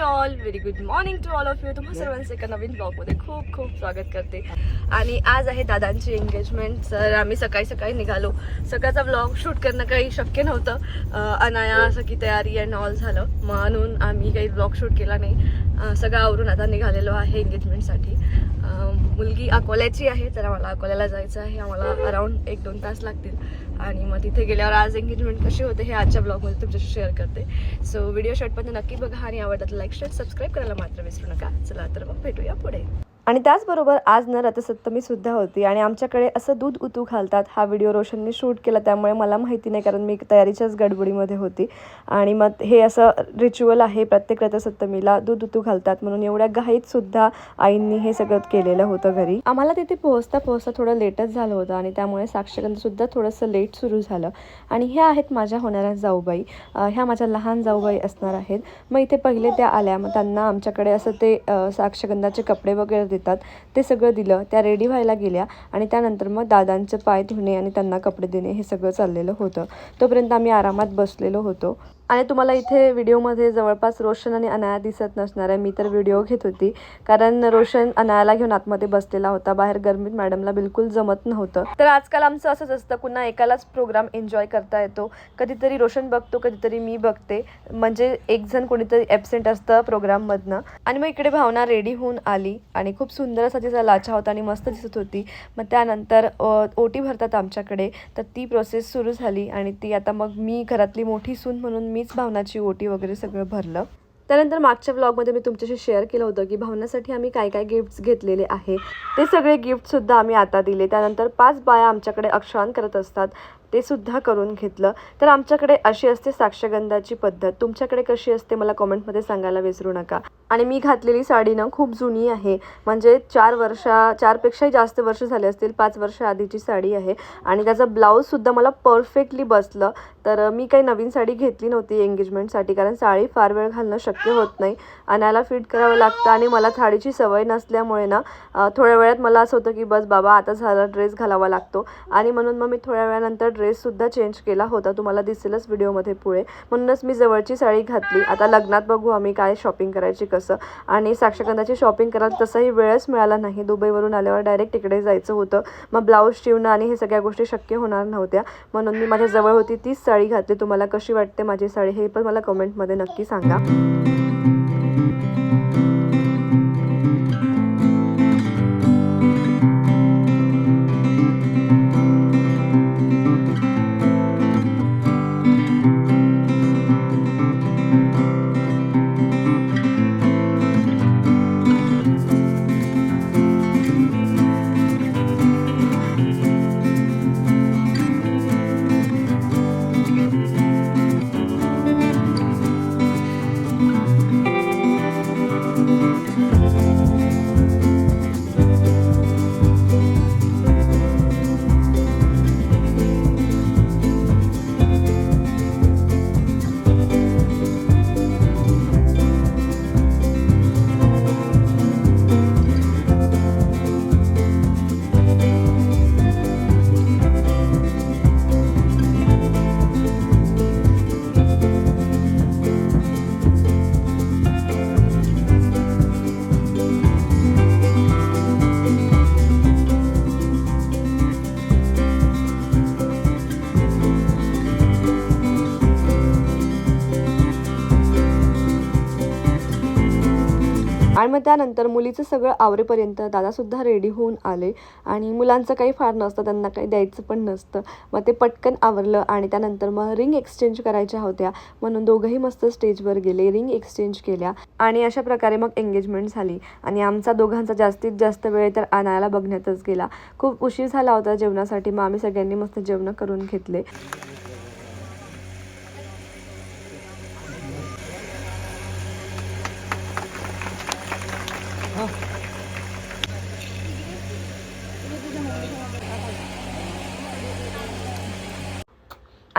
All very good morning to all of you तुम्हा सर्वांचं एका नवीन ब्लॉगमध्ये खूप खूप स्वागत करते. आणि आज आहे दादांची एंगेजमेंट तर आम्ही सकाळी सकाळी निघालो. सकाळचा ब्लॉग शूट करणं काही शक्य नव्हतं. अनाया सगळी तयारी अँड ऑल झालं. म्हणून आम्ही काही ब्लॉग शूट केला नाही. सगळं आवरून आता निघालेलो आहे एंगेजमेंटसाठी मुलगी अकोल्याची आहे. तर आम्हाला अकोल्याला जायचं आहे. आम्हाला अराऊंड एक दोन तास लागतील. आणि मग तिथे गेल्यावर आज एंगेजमेंट कशी होते हे आजच्या ब्लॉगमध्ये तुमच्याशी शेअर करते. सो व्हिडिओ शॉटमध्ये नक्की बघा आणि आवडतात लाईक शेअर सबस्क्राईब करायला मात्र विसरू नका. चला तर मग भेटूया पुढे. आणि त्याचबरोबर आज न रथसप्तमी सुद्धा होती आणि आमच्याकडे असं दूध उतू घालतात. हा व्हिडिओ रोशनने शूट केला त्यामुळे मला माहिती नाही कारण मी तयारीच्याच गडबडीमध्ये होती. आणि मग हे असं रिच्युअल आहे प्रत्येक रथसप्तमीला दूध उतू घालतात म्हणून एवढ्या घाईतसुद्धा आईंनी हे सगळं केलेलं होतं घरी. आम्हाला तिथे पोहोचता पोहोचता थोडं लेटच झालं होतं आणि त्यामुळे साक्षगंध सुद्धा थोडंसं लेट सुरू झालं. आणि ह्या आहेत माझ्या होणाऱ्या जाऊबाई. ह्या माझ्या लहान जाऊबाई असणार आहेत. मग इथे पहिले त्या आल्या मग त्यांना आमच्याकडे असं ते साक्षगंधाचे कपडे वगैरे देतात. ते सगळं दिलं त्या रेडी व्हायला गेल्या आणि त्यानंतर मग दादांचे पाय धुणे आणि त्यांना कपडे देणे हे सगळं चाललेलं होतं. तोपर्यंत आम्ही आरामात बसलेलो होतो. आणि तुम्हाला इथे व्हिडिओमध्ये जवळपास रोशन आणि अनाया दिसत नसणार आहे. मी तर व्हिडिओ घेत होती. कारण रोशन अनायाला घेऊन आतमध्ये बसलेला होता. बाहेर गर्मीत मॅडमला बिलकुल जमत नव्हतं. तर आजकाल आमचं असंच असतं. पुन्हा एकालाच प्रोग्राम एन्जॉय करता येतो. कधीतरी रोशन बघतो कधीतरी मी बघते. म्हणजे एक जण कोणीतरी ॲबसेंट असतं प्रोग्राममधनं. आणि मग इकडे भावना रेडी होऊन आली. आणि खूप सुंदर असा तिचा लाचा होता आणि मस्त दिसत होती. मग त्यानंतर ओटी भरतात आमच्याकडे. तर ती प्रोसेस सुरू झाली. आणि ती आता मग मी घरातली मोठी सून म्हणून मी मीच भावनाची ओटी वगैरे सगळं भरलं. त्यानंतर मागच्या ब्लॉगमध्ये मी तुमच्याशी शेअर केलं होतं की भावनासाठी आम्ही काय काय गिफ्ट्स घेतलेले आहे ते सगळे गिफ्टसुद्धा आम्ही आता दिले. त्यानंतर पाच बाया आमच्याकडे अक्षान करत असतात. ते सुद्धा करून घेतलं. तर आमच्याकडे अशी असते साक्षगंधाची पद्धत. तुमच्याकडे कशी असते मला कॉमेंटमध्ये सांगायला विसरू नका. आणि मी घातलेली साडी ना खूप जुनी आहे. म्हणजे चार वर्षा चारपेक्षाही जास्त वर्ष झाले असतील पाच वर्ष आधीची साडी आहे. आणि त्याचा ब्लाऊजसुद्धा मला परफेक्टली बसलं. तर मी काही नवीन साडी घेतली नव्हती एंगेजमेंटसाठी कारण साडी फार वेळ घालणं शक्य होत नाही. आणायला फिट करावं लागतं आणि मला साडीची सवय नसल्यामुळे ना थोड्या वेळात मला असं होतं की बस बाबा आता झाला ड्रेस घालावा लागतो. आणि म्हणून मग मी थोड्या वेळानंतर ड्रेससुद्धा चेंज केला होता. तुम्हाला दिसेलच व्हिडिओमध्ये पुढे. म्हणूनच मी जवळची साडी घातली. आता लग्नात बघू आम्ही काय शॉपिंग करायची कसं. आणि साक्षगंधाची शॉपिंग करायला तसाही वेळच मिळाला नाही. दुबईवरून आल्यावर डायरेक्ट तिकडे जायचं होतं. मग ब्लाऊज शिवणं आणि हे सगळ्या गोष्टी शक्य होणार नव्हत्या. म्हणून मी माझ्या जवळ होती तीच साडी घातली. तुम्हाला कशी वाटते माझी साडी हे पण मला कमेंटमध्ये नक्की सांगा. आणि मग त्यानंतर मुलीचं सगळं आवरेपर्यंत दादासुद्धा रेडी होऊन आले. आणि मुलांचं काही फार नसतं त्यांना काही द्यायचं पण नसतं. मग ते पटकन आवरलं आणि त्यानंतर मग रिंग एक्सचेंज करायच्या होत्या. म्हणून दोघंही मस्त स्टेजवर गेले रिंग एक्सचेंज केल्या. आणि अशा प्रकारे मग एंगेजमेंट झाली. आणि आमचा दोघांचा जास्तीत जास्त वेळ तर आणायला बघण्यातच गेला. खूप उशीर झाला होता जेवणासाठी मग आम्ही सगळ्यांनी मस्त जेवण करून घेतले.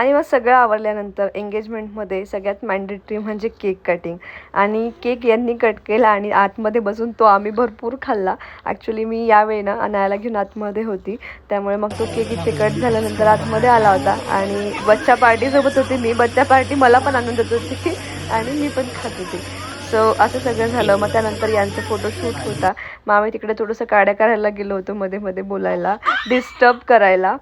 आणि मग सगळं आवरल्यानंतर एंगेजमेंटमध्ये सगळ्यात मॅन्डेटरी म्हणजे केक कटिंग आणि केक यांनी कट केला आणि आतमध्ये बसून तो आम्ही भरपूर खाल्ला. ॲक्च्युली मी यावेळी ना अनायाला घेऊन आतमध्ये होती. त्यामुळे मग तो केक इथे कट झाल्यानंतर आतमध्ये आला होता. आणि बच्चा पार्टीसोबत होती मी. बच्चा पार्टी मला पण आनंद देत होती. आणि मी पण खात होती. सो असं सगळं झालं. मग त्यानंतर यांचं फोटोशूट होता. मग आम्ही तिकडे थोडंसं काड्या करायला गेलो होतो मध्ये मध्ये बोलायला. डिस्टर्ब करायला.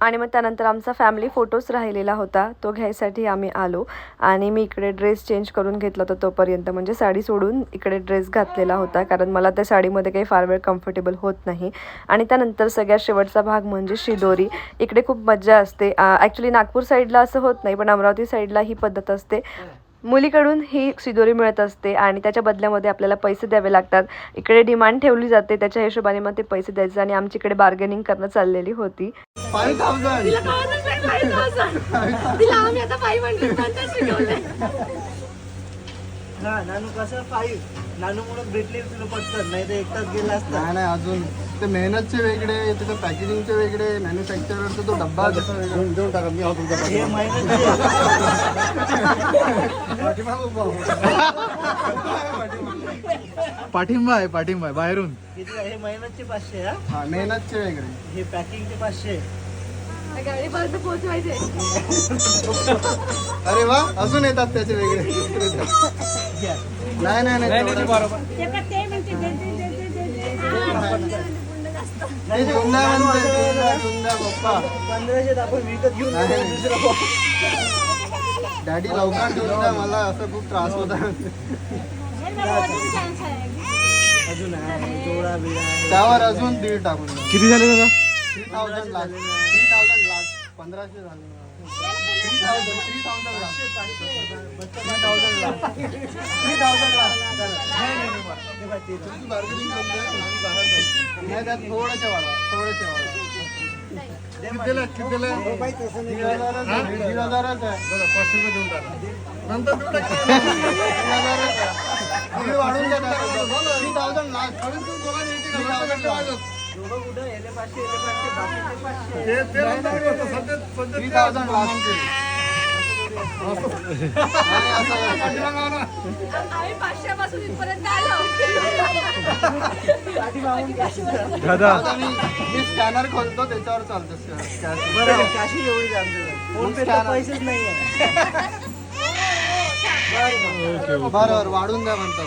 आणि मग त्यानंतर आमचा फॅमिली फोटोच राहिलेला होता. तो घ्यायसाठी आम्ही आलो. आणि मी इकडे ड्रेस चेंज करून घेतला होता तोपर्यंत. म्हणजे साडी सोडून इकडे ड्रेस घातलेला होता. कारण मला त्या साडीमध्ये काही फार वेळ कम्फर्टेबल होत नाही. आणि त्यानंतर सगळ्यात शेवटचा भाग म्हणजे शिदोरी. इकडे खूप मज्जा असते. ॲक्च्युली नागपूर साईडला असं होत नाही पण अमरावती साईडला ही पद्धत असते. मुलीकडून ही शिदोरी मिळत असते आणि त्याच्या बदल्यामध्ये आपल्याला पैसे द्यावे लागतात. इकडे डिमांड ठेवली जाते. त्याच्या हिशोबाने मग ते पैसे द्यायचे आणि आमची इकडे बार्गेनिंग करणं चाललेली होती. नानू कसं फाईव्ह नानू मुळे भेटले तुला पटकन नाही तर एकटाच गेला असता. नाही नाही अजून. ते मेहनतचे वेगळे त्याचं पॅकेजिंगचे वेगळे मॅन्युफॅक्चररचा तो डब्बा वेगळा. देऊन टाका मी आहोत हे पाठिंबा आहे पाठिंबा आहे बाहेरून. हे महिन्याचे पाचशे हा? हा मेहनतचे वेगळे. हे पॅकिंगचे पाचशे अरे वा अजून येतात त्याचे वेगळे. नाही नाही नाही पंधराशे आपण विकत घेऊन दुसरा डॅडी लवकर द्या मला असं खूप त्रास होता अजून. त्यावर अजून दीड टाकून. किती झाले दादा? Three thousand lakh. Three thousand lakh. पंधराशे झाले three thousand three thousand lakh three thousand lakh. Three thousand lakh. तुमची बार्गेनिंग बाहेर जाऊ. नाही त्यात थोडेसे थोडेसे कितीला आहे, दीड हजारच आहे. पाचशे रुपये देऊन टाका. नंतर देऊ टाका. दीड हजारच आहे. तुम्ही वाढून द्या three thousand lakh. Three thousand lakh दादा मी स्कॅनर खोलतो त्याच्यावर चालतं कॅश बरं. काशी एवढी फोन पे पैसेच नाही आहे बरं बरं वाढून द्या म्हणतात.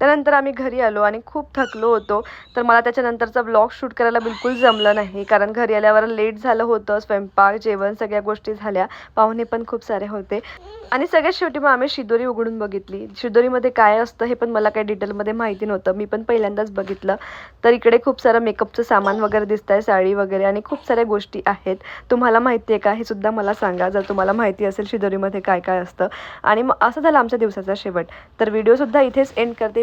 त्यानंतर आम्ही घरी आलो आणि खूप थकलो होतो. तर मला त्याच्यानंतरचा ब्लॉग शूट करायला बिलकुल जमलं नाही. कारण घरी आल्यावर लेट झालं होतं स्वयंपाक जेवण सगळ्या गोष्टी झाल्या. पाहुणे पण खूप सारे होते. आणि सगळ्यात शेवटी मग आम्ही शिदोरी उघडून बघितली. शिदोरीमध्ये काय असतं हे पण मला काही डिटेलमध्ये माहिती नव्हतं. मी पण पहिल्यांदाच बघितलं. तर इकडे खूप सारं मेकअपचं सामान वगैरे दिसत आहे साडी वगैरे आणि खूप साऱ्या गोष्टी आहेत. तुम्हाला माहिती आहे का? हे सुद्धा मला सांगा. जर तुम्हाला माहिती असेल शिदोरीमध्ये काय काय असतं. आणि मग असं झालं आमच्या दिवसाचा शेवट. तर व्हिडिओसुद्धा इथेच एंड करते.